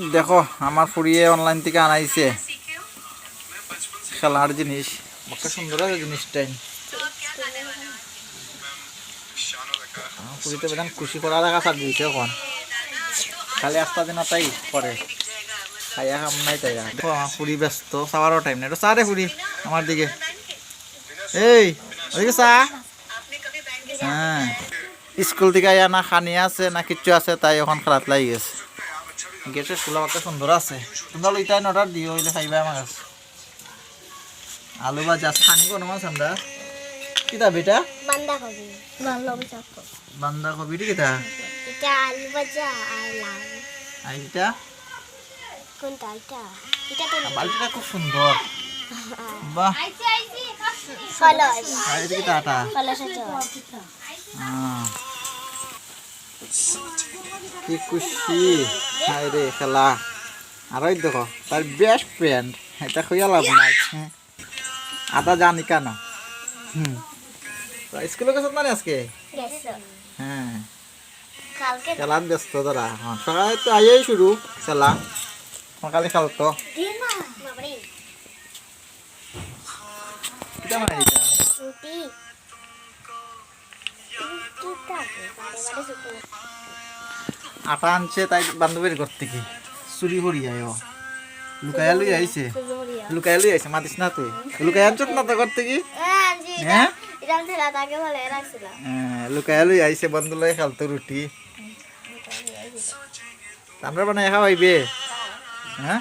দেখো, আমার ফুরিয়ে অনলাইন থেকে আনাইছে। খেলার জিনিস। একটা সুন্দর আছে জিনিসটাই আমার বেদান খুশি করা দেখা সার দিয়েছে এখন। খালি আস্তা দিন তাই করে। খাইয়া খাম নাই তাই। দেখো, আমার ফুরি ব্যস্ত, চাওয়ারও টাইম নাই। চা রে ফুরি, আমার দিকে। এই ওইদিকে চা। হ্যাঁ। স্কুল থেকে আয়া না খানি আছে, না কিচ্ছু আছে, তাই এখন খেলাত লাগি গেছে। গেটের খোলা একটা সুন্দর আছে। তোমরা ওইটাই অর্ডার দিও হইলে খাইবা আমার কাছে। আলু বা যা খানি কোনো মাছ আমরা কিতা বেটা? বান্ধাকপি বান্ধাকপি চাপ বান্ধাকপি কিতা? এটা আলু ভাজা আর লাউ। আর এটা? কোনটা? এটা? এটা তো বালতিটা খুব সুন্দর। বাহ। আর এটা কিতা আটা? আছে। আহ। কি খুশি। হাই রে খেলা। আর ওই দেখো তার বেস্ট ফ্রেন্ড এটা খুঁজে লাভ নাই। হ্যাঁ। আদা জানি কেন? হুম। তো স্কুলে গেছো না আজকে? হ্যাঁ। কালকে খেলার ব্যস্ত তারা হ্যাঁ সকালে তো আইয়াই শুরু খেলা। সকালে খেলতো দিন না আটা আনছে তাই বান্ধবীর ঘর থেকে। চুরি করি আয়। লুকাইয়া লুই আইছে। লুকাইয়া লুই আইছে মাতিস না তুই। লুকাই আনছ না তো ঘর থেকে? হ্যাঁ হ্যাঁ? হ্যাঁ, লুকাইয়া লুই আইছে বন্ধু লই খালতো রুটি। আমরা বানাই খাওয়াইবে। হ্যাঁ।